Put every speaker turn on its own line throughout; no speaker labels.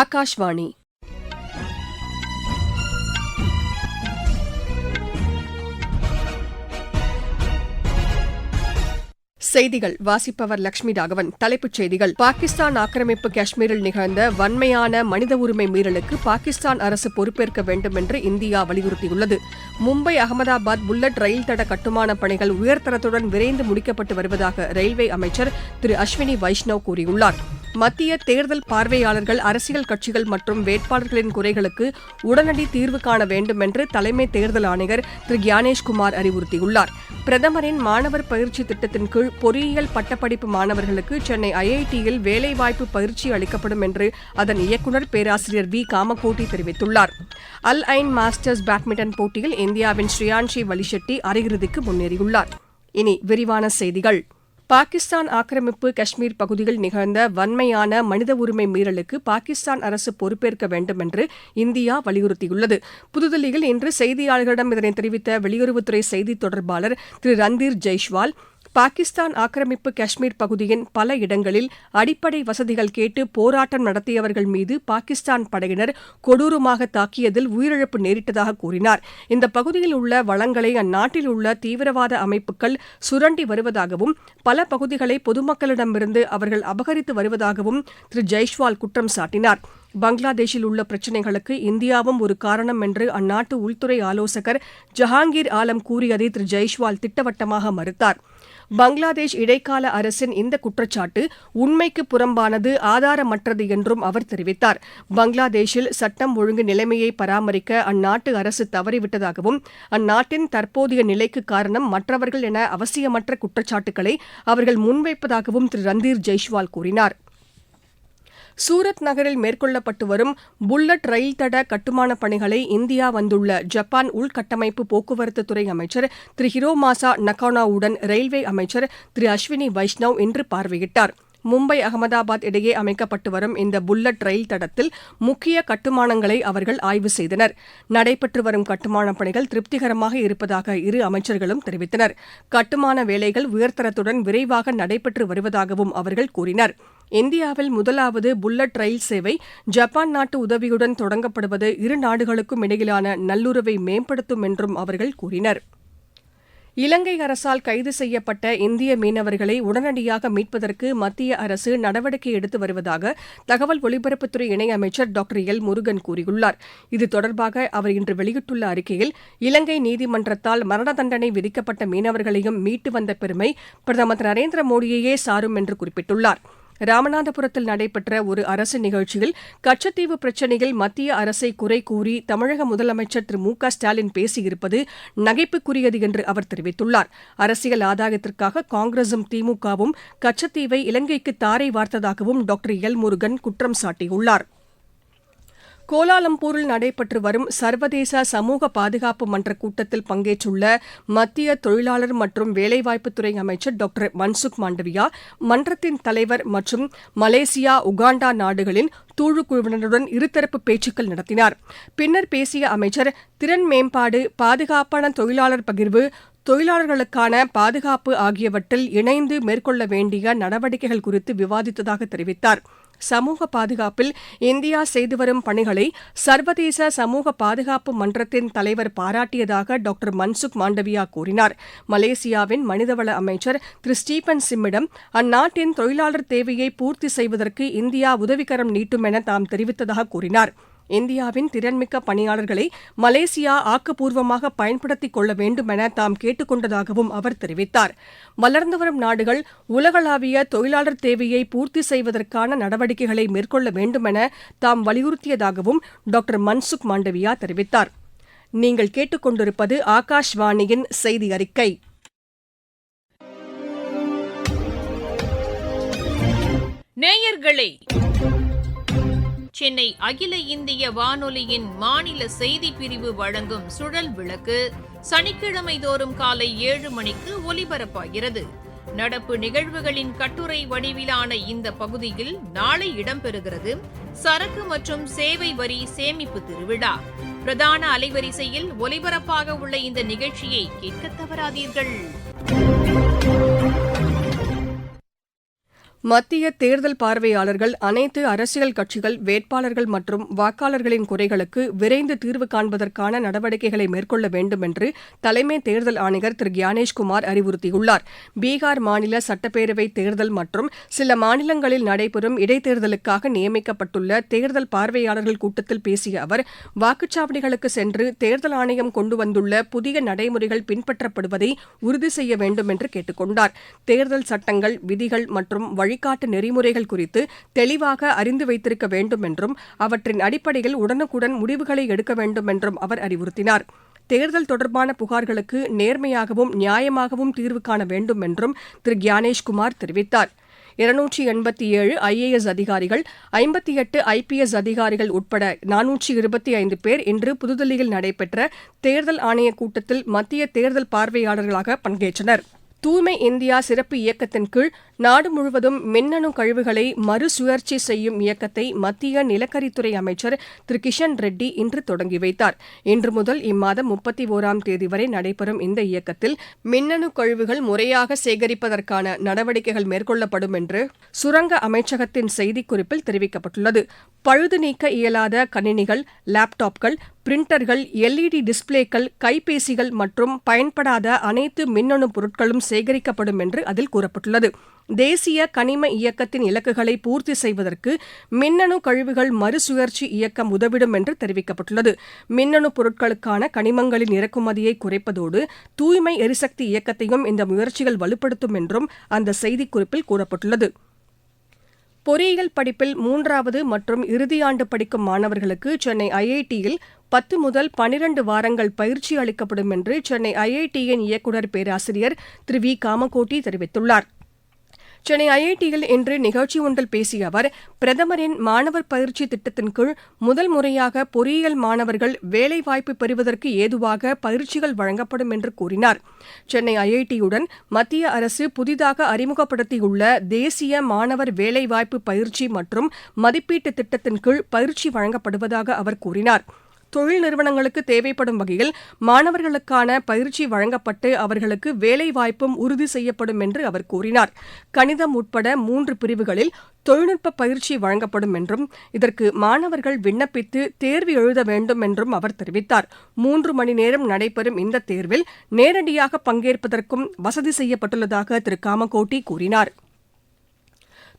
ஆகாஷ்வாணி செய்திகள் வாசிப்பவர் லட்சுமி ராகவன் தலைப்புச் செய்திகள் பாகிஸ்தான் ஆக்கிரமிப்பு காஷ்மீரில் நிகழ்ந்த வன்மையான மனித உரிமை மீறலுக்கு பாகிஸ்தான் அரசு பொறுப்பேற்க வேண்டும் என்று இந்தியா வலியுறுத்தியுள்ளது மும்பை அகமதாபாத் புல்லட் ரயில் தட கட்டுமான பணிகள் உயர்தரத்துடன் விரைந்து முடிக்கப்பட்டு வருவதாக ரயில்வே அமைச்சர் திரு அஸ்வினி வைஷ்ணவ் கூறியுள்ளார் மத்திய தேர்தல் பார்வையாளர்கள் அரசியல் கட்சிகள் மற்றும் வேட்பாளர்களின் குறைகளுக்கு உடனடி தீர்வு காண வேண்டும் என்று தலைமை தேர்தல் ஆணையர் திரு கியானேஷ்குமார் அறிவுறுத்தியுள்ளார் பிரதமரின் மாணவர் பயிற்சி திட்டத்தின் கீழ் பொறியியல் பட்டப்படிப்பு மாணவர்களுக்கு சென்னை ஐஐடியில் வேலைவாய்ப்பு பயிற்சி அளிக்கப்படும் என்று அதன் இயக்குநர் பேராசிரியர் வி காமகோட்டி தெரிவித்துள்ளார் அல் ஐன் மாஸ்டர்ஸ் பேட்மிண்டன் போட்டியில் இந்தியாவின் ஸ்ரீயான்ஷி வலிஷெட்டி அரையிறுதிக்கு முன்னேறியுள்ளார் இனி விரிவான செய்திகள் பாகிஸ்தான் ஆக்கிரமிப்பு காஷ்மீர் பகுதியில் நிகழ்ந்த வன்மையான மனித உரிமை மீறலுக்கு பாகிஸ்தான் அரசு பொறுப்பேற்க வேண்டும் என்று இந்தியா வலியுறுத்தியுள்ளது புதுதில்லியில் இன்று செய்தியாளர்களிடம் இதனை தெரிவித்த வெளியுறவுத்துறை செய்தித் தொடர்பாளர் திரு ரந்தீர் ஜெய்ஷ்வால் பாகிஸ்தான் ஆக்கிரமிப்பு காஷ்மீர் பகுதியின் பல இடங்களில் அடிப்படை வசதிகள் கேட்டு போராட்டம் நடத்தியவர்கள் மீது பாகிஸ்தான் படையினர் கொடூரமாக தாக்கியதில் உயிரிழப்பு நேரிட்டதாக கூறினார் இந்த பகுதியில் உள்ள வளங்களை அந்நாட்டில் உள்ள தீவிரவாத அமைப்புகள் சுரண்டி வருவதாகவும் பல பகுதிகளை பொதுமக்களிடமிருந்து அவர்கள் அபகரித்து வருவதாகவும் திரு ஜெய்ஷ்வால் குற்றம் சாட்டினார் பங்களாதேஷில் உள்ள பிரச்சினைகளுக்கு இந்தியாவும் ஒரு காரணம் என்று அந்நாட்டு உள்துறை ஆலோசகர் ஜஹாங்கீர் ஆலம் கூறியதை திரு ஜெய்ஷ்வால் திட்டவட்டமாக மறுத்தாா் பங்களாதேஷ் இடைக்கால அரசின் இந்த குற்றச்சாட்டு உண்மைக்கு புறம்பானது ஆதாரமற்றது என்றும் அவர் தெரிவித்தார் பங்களாதேஷில் சட்டம் ஒழுங்கு நிலைமையை பராமரிக்க அந்நாட்டு அரசு தவறிவிட்டதாகவும் அந்நாட்டின் தற்போதைய நிலைக்கு காரணம் மற்றவர்கள் என அவசியமற்ற குற்றச்சாட்டுகளை அவர்கள் முன்வைப்பதாகவும் திரு ரந்தீர் ஜெய்ஷ்வால் கூறினாா் சூரத் நகரில் மேற்கொள்ளப்பட்டு வரும் புல்லட் ரயில் தட கட்டுமானப் பணிகளை இந்தியா வந்துள்ள ஜப்பான் உள்கட்டமைப்பு போக்குவரத்து துறை அமைச்சர் திரு ஹிரோமாசா நகானாவுடன் ரயில்வே அமைச்சர் திரு அஸ்வினி வைஷ்ணவ் இன்று பார்வையிட்டாா் மும்பை அகமதாபாத் இடையே அமைக்கப்பட்டு வரும் இந்த புல்லட் ரயில் தடத்தில் முக்கிய கட்டுமானங்களை அவர்கள் ஆய்வு செய்தனர் நடைபெற்று வரும் கட்டுமானப் பணிகள் திருப்திகரமாக இருப்பதாக இரு அமைச்சர்களும் தெரிவித்தனர் கட்டுமான வேலைகள் உயர்தரத்துடன் விரைவாக நடைபெற்று வருவதாகவும் அவர்கள் கூறினர் இந்தியாவில் முதலாவது புல்லட் ரயில் சேவை ஜப்பான் நாட்டு உதவியுடன் தொடங்கப்படுவது இரு நாடுகளுக்கும் இடையிலான நல்லுறவை மேம்படுத்தும் என்றும் அவர்கள் கூறினர் இலங்கை அரசால் கைது செய்யப்பட்ட இந்திய மீனவர்களை உடனடியாக மீட்பதற்கு மத்திய அரசு நடவடிக்கை எடுத்து வருவதாக தகவல் ஒலிபரப்புத்துறை இணையமைச்சர் டாக்டர் எல் முருகன் கூறியுள்ளார் இது தொடர்பாக அவர் இன்று வெளியிட்டுள்ள அறிக்கையில் இலங்கை நீதிமன்றத்தால் மரண தண்டனை விதிக்கப்பட்ட மீனவர்களையும் மீட்டு வந்த பெருமை பிரதமர் நரேந்திர மோடியையே சாரும் என்று குறிப்பிட்டுள்ளாா் ராமநாதபுரத்தில் நடைபெற்ற ஒரு அரசு நிகழ்ச்சியில் கச்சத்தீவு பிரச்சினையில் மத்திய அரசை குறை கூறி தமிழக முதலமைச்சர் திரு மு க ஸ்டாலின் பேசியிருப்பது நகைப்புக்குரியது என்று அவர் தெரிவித்துள்ளார் அரசியல் ஆதாயத்திற்காக காங்கிரசும் திமுகவும் கச்சத்தீவை இலங்கைக்கு தாரை வார்த்ததாகவும் டாக்டர் எல் முருகன் குற்றம் சாட்டியுள்ளாா் கோலாலம்பூரில் நடைபெற்று வரும் சர்வதேச சமூக பாதுகாப்பு மன்ற கூட்டத்தில் பங்கேற்றுள்ள மத்திய தொழிலாளர் மற்றும் வேலைவாய்ப்புத்துறை அமைச்சர் டாக்டர் மன்சுக் மாண்டவியா மன்றத்தின் தலைவர் மற்றும் மலேசியா உகாண்டா நாடுகளின் தூழுக்குழுவினருடன் இருதரப்பு பேச்சுக்கள் நடத்தினார் பின்னர் பேசிய அமைச்சர் திறன் மேம்பாடு பாதுகாப்பான தொழிலாளர் பகிர்வு தொழிலாளர்களுக்கான பாதுகாப்பு ஆகியவற்றில் இணைந்து மேற்கொள்ள வேண்டிய நடவடிக்கைகள் குறித்து விவாதித்ததாக தெரிவித்தாா் சமூக பாதுகாப்பில் இந்தியா செய்து வரும் பணிகளை சர்வதேச சமூக பாதுகாப்பு மன்றத்தின் தலைவர் பாராட்டியதாக டாக்டர் மன்சுக் மாண்டவியா கூறினார் மலேசியாவின் மனிதவள அமைச்சர் திரு ஸ்டீபன் சிம்மிடம் அந்நாட்டின் தொழிலாளர் தேவையை பூர்த்தி செய்வதற்கு இந்தியா உதவிக்கரம் நீட்டும் என தாம் தெரிவித்ததாக கூறினாா் இந்தியாவின் திறன்மிக்க பணியாளர்களை மலேசியா ஆக்கப்பூர்வமாக பயன்படுத்திக் கொள்ள வேண்டும் என தாம் கேட்டுக் கொண்டதாகவும் அவர் தெரிவித்தார் வளர்ந்து வரும் நாடுகள் உலகளாவிய தொழிலாளர் தேவையை பூர்த்தி செய்வதற்கான நடவடிக்கைகளை மேற்கொள்ள வேண்டும் என தாம் வலியுறுத்தியதாகவும் டாக்டர் மன்சுக் மாண்டவியா தெரிவித்தார் நீங்கள் கேட்டுக்கொண்டிருப்பது ஆகாஷ்வாணியின் செய்தி அறிக்கை
நேயர்களே சென்னை அகில இந்திய வானொலியின் மாநில செய்தி பிரிவு வழங்கும் சுழல் விளக்கு சனிக்கிழமை தோறும் காலை ஏழு மணிக்கு ஒலிபரப்பாகிறது நடப்பு நிகழ்வுகளின் கட்டுரை வடிவிலான இந்த பகுதியில் நாளை இடம்பெறுகிறது சரக்கு மற்றும் சேவை வரி சேமிப்பு திருவிழா பிரதான அலைவரிசையில் ஒலிபரப்பாக உள்ள இந்த நிகழ்ச்சியை கேட்க தவறாதீர்கள்
மத்திய தேர்தல் பார்வையாளர்கள் அனைத்து அரசியல் கட்சிகள் வேட்பாளர்கள் மற்றும் வாக்காளர்களின் குறைகளுக்கு விரைந்து தீர்வு காண்பதற்கான நடவடிக்கைகளை மேற்கொள்ள வேண்டும் என்று தலைமை தேர்தல் ஆணையர் திரு கியானேஷ்குமார் அறிவுறுத்தியுள்ளார் பீகார் மாநில சட்டப்பேரவை தேர்தல் மற்றும் சில மாநிலங்களில் நடைபெறும் இடைத்தேர்தலுக்காக நியமிக்கப்பட்டுள்ள தேர்தல் பார்வையாளர்கள் கூட்டத்தில் பேசிய அவர் வாக்குச்சாவடிகளுக்கு சென்று தேர்தல் ஆணையம் கொண்டு வந்துள்ள புதிய நடைமுறைகள் பின்பற்றப்படுவதை உறுதி செய்ய வேண்டும் என்று கேட்டுக் கொண்டார் தேர்தல் சட்டங்கள் விதிகள் மற்றும் வழி வழிகாட்டு நெறிமுறைகள் குறித்து தெளிவாக அறிந்து வைத்திருக்க வேண்டும் என்றும் அவற்றின் அடிப்படையில் உடனுக்குடன் முடிவுகளை எடுக்க வேண்டும் என்றும் அவர் அறிவுறுத்தினார் தேர்தல் தொடர்பான புகார்களுக்கு நேர்மையாகவும் நியாயமாகவும் தீர்வு காண வேண்டும் என்றும் திரு கியானேஷ்குமார் தெரிவித்தார் இருநூற்றி எண்பத்தி ஏழு ஐஏஎஸ் அதிகாரிகள் ஐம்பத்தி எட்டு ஐபிஎஸ் அதிகாரிகள் உட்பட நானூற்றி இருபத்தி ஐந்து பேர் இன்று புதுதில்லியில் நடைபெற்ற தேர்தல் ஆணையக் கூட்டத்தில் மத்திய தேர்தல் பார்வையாளர்களாக பங்கேற்றனா் தூய்மை இந்தியா சிறப்பு இயக்கத்தின் கீழ் நாடு முழுவதும் மின்னணு கழிவுகளை மறுசுழற்சி செய்யும் இயக்கத்தை மத்திய நிலக்கரித்துறை அமைச்சர் திரு கிஷன் ரெட்டி இன்று தொடங்கி வைத்தார் இன்று முதல் இம்மாதம் முப்பத்தி ஒராம் தேதி வரை நடைபெறும் இந்த இயக்கத்தில் மின்னணு கழிவுகள் முறையாக சேகரிப்பதற்கான நடவடிக்கைகள் மேற்கொள்ளப்படும் என்று சுரங்க அமைச்சகத்தின் செய்திக்குறிப்பில் தெரிவிக்கப்பட்டுள்ளது பழுது நீக்க இயலாத கணினிகள் லேப்டாப்கள் பிரிண்டர்கள் எல்இடி டிஸ்பிளேக்கள் கைபேசிகள் மற்றும் பயன்படாத அனைத்து மின்னணு பொருட்களும் சேகரிக்கப்படும் என்று அதில் கூறப்பட்டுள்ளது தேசிய கனிம இயக்கத்தின் இலக்குகளை பூர்த்தி செய்வதற்கு மின்னணு கழிவுகள் மறுசுழற்சி இயக்கம் உதவிடும் என்று தெரிவிக்கப்பட்டுள்ளது மின்னணு பொருட்களுக்கான கனிமங்களின் இறக்குமதியை குறைப்பதோடு தூய்மை எரிசக்தி இயக்கத்தையும் இந்த முயற்சிகள் வலுப்படுத்தும் என்றும் அந்த செய்திக்குறிப்பில் கூறப்பட்டுள்ளது பொறியியல் படிப்பில் மூன்றாவது மற்றும் இறுதியாண்டு படிக்கும் மாணவர்களுக்கு சென்னை ஐஐடியில் பத்து முதல் பனிரண்டு வாரங்கள் பயிற்சி அளிக்கப்படும் என்று சென்னை ஐஐடியின் இயக்குநர் பேராசிரியர் திரு வி காமகோட்டி தெரிவித்துள்ளார் சென்னை ஐஐடியில் இன்று நிகழ்ச்சி ஒன்றில் பேசிய அவர் பிரதமரின் மாணவர் பயிற்சி திட்டத்தின் கீழ் முதல் முறையாக பொறியியல் மாணவர்கள் வேலைவாய்ப்பு பெறுவதற்கு ஏதுவாக பயிற்சிகள் வழங்கப்படும் என்று கூறினார் சென்னை ஐஐடியுடன் மத்திய அரசு புதிதாக அறிமுகப்படுத்தியுள்ள தேசிய மாணவர் வேலைவாய்ப்பு பயிற்சி மற்றும் மதிப்பீட்டு திட்டத்தின் கீழ் பயிற்சி வழங்கப்படுவதாக அவர் கூறினாா் தொழில் நிறுவனங்களுக்கு தேவைப்படும் வகையில் மாணவர்களுக்கான பயிற்சி வழங்கப்பட்டு அவர்களுக்கு வேலைவாய்ப்பும் உறுதி செய்யப்படும் என்று அவர் கூறினார் கணிதம் உட்பட மூன்று பிரிவுகளில் தொழில்நுட்ப பயிற்சி வழங்கப்படும் என்றும் இதற்கு மாணவர்கள் விண்ணப்பித்து தேர்வு எழுத வேண்டும் என்றும் அவர் தெரிவித்தார் மூன்று மணி நேரம் நடைபெறும் இந்த தேர்வில் நேரடியாக பங்கேற்பதற்கும் வசதி செய்யப்பட்டுள்ளதாக திரு காமகோட்டி கூறினாா்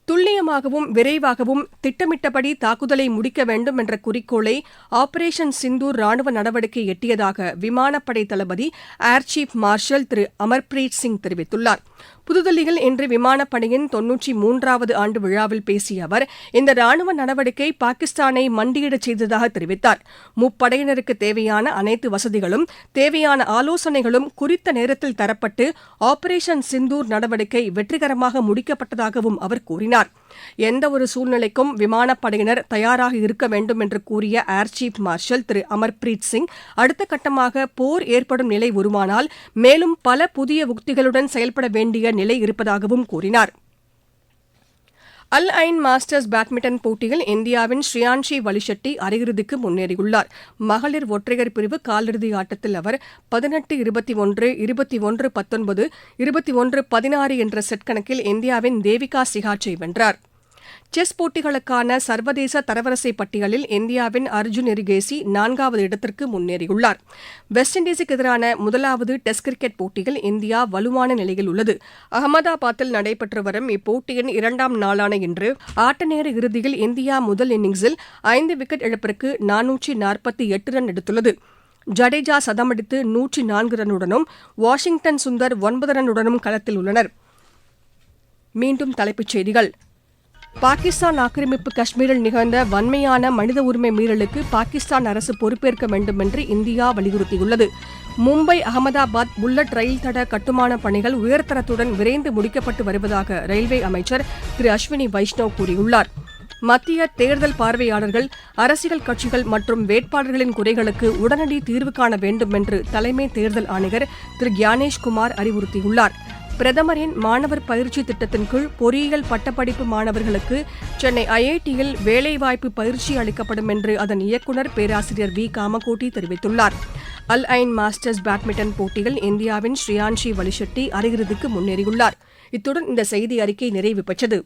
துல்லியமாகவும் விரைவாகவும் திட்டமிட்டபடி தாக்குதலை முடிக்க வேண்டும் என்ற குறிக்கோளை ஆபரேஷன் சிந்தூர் ராணுவ நடவடிக்கை எட்டியதாக விமானப்படை தளபதி ஏர் சீப் மார்ஷல் திரு அமர்பிரீத் சிங் தெரிவித்துள்ளாா் புதுதில்லியில் இன்று விமானப்படையின் தொன்னூற்றி மூன்றாவது ஆண்டு விழாவில் பேசிய அவர் இந்த ராணுவ நடவடிக்கை பாகிஸ்தானை மண்டியிடச் செய்ததாக தெரிவித்தார் முப்படையினருக்கு தேவையான அனைத்து வசதிகளும் தேவையான ஆலோசனைகளும் குறித்த நேரத்தில் தரப்பட்டு ஆபரேஷன் சிந்தூர் நடவடிக்கை வெற்றிகரமாக முடிக்கப்பட்டதாகவும் அவர் கூறினாா் எந்த ஒரு சூழ்நிலைக்கும் விமானப்படையினர் தயாராக இருக்க வேண்டும் என்று கூறிய ஏர் சீப் மார்ஷல் திரு அமர்பிரீத் சிங் அடுத்த கட்டமாக போர் ஏற்படும் நிலை உருவானால் மேலும் பல புதிய உக்திகளுடன் செயல்பட வேண்டிய நிலை இருப்பதாகவும் கூறினாா் அல் ஐன் மாஸ்டர்ஸ் பேட்மிண்டன் போட்டியில் இந்தியாவின் ஸ்ரீயான்ஷி வலிஷெட்டி அரையிறுதிக்கு முன்னேறியுள்ளார் மகளிர் ஒற்றையர் பிரிவு காலிறுதி ஆட்டத்தில் அவர் பதினெட்டு இருபத்தி ஒன்று இருபத்தி ஒன்று பத்தொன்பது இருபத்தி ஒன்று பதினாறு என்ற செட் கணக்கில் இந்தியாவின் தேவிகா சிகாச்சை வென்றாா் செஸ் போட்டிகளுக்கான சர்வதேச தரவரிசை பட்டியலில் இந்தியாவின் அர்ஜுன் எரிகேசி நான்காவது இடத்திற்கு முன்னேறியுள்ளார் வெஸ்ட் இண்டீஸுக்கு எதிரான முதலாவது டெஸ்ட் கிரிக்கெட் போட்டியில் இந்தியா வலுவான நிலையில் உள்ளது அகமதாபாத்தில் நடைபெற்று வரும் இப்போட்டியின் இரண்டாம் நாளான இன்று ஆட்ட நேர இறுதியில் இந்தியா முதல் இன்னிங்ஸில் ஐந்து விக்கெட் இழப்பிற்கு நானூற்றி நாற்பத்தி எட்டு ரன் எடுத்துள்ளது ஜடேஜா சதமடித்து நூற்றி நான்கு ரன்னுடனும் வாஷிங்டன் சுந்தர் ஒன்பது ரன்னுடனும் களத்தில் உள்ளனர் மீண்டும் தலைப்புச் செய்திகள் பாகிஸ்தான் ஆக்கிரமிப்பு காஷ்மீரில் நிகழ்ந்த வன்மையான மனித உரிமை மீறலுக்கு பாகிஸ்தான் அரசு பொறுப்பேற்க வேண்டும் என்று இந்தியா வலியுறுத்தியுள்ளது மும்பை அகமதாபாத் புல்லட் ரயில் தட கட்டுமான பணிகள் உயர்தரத்துடன் விரைந்து முடிக்கப்பட்டு வருவதாக ரயில்வே அமைச்சர் திரு அஸ்வினி வைஷ்ணவ் கூறியுள்ளார் மத்திய தேர்தல் பார்வையாளர்கள் அரசியல் கட்சிகள் மற்றும் வேட்பாளர்களின் குறைகளுக்கு உடனடி தீர்வு காண வேண்டும் என்று தலைமை தேர்தல் ஆணையர் திரு கியானேஷ்குமார் அறிவுறுத்தியுள்ளார் பிரதமரின் மாணவர் பயிற்சி திட்டத்தின் கீழ் பொறியியல் பட்டப்படிப்பு மாணவர்களுக்கு சென்னை ஐஐடியில் வேலைவாய்ப்பு பயிற்சி அளிக்கப்படும் என்று அதன் இயக்குநர் பேராசிரியர் வி காமகோட்டி தெரிவித்துள்ளார் அல் ஐன் மாஸ்டர்ஸ் பேட்மிண்டன் போட்டியில் இந்தியாவின் ஸ்ரீயான்ஷி வலிஷெட்டி அரையிறுதிக்கு முன்னேறியுள்ளார் இத்துடன் இந்த செய்தி அறிக்கை நிறைவு பெற்றது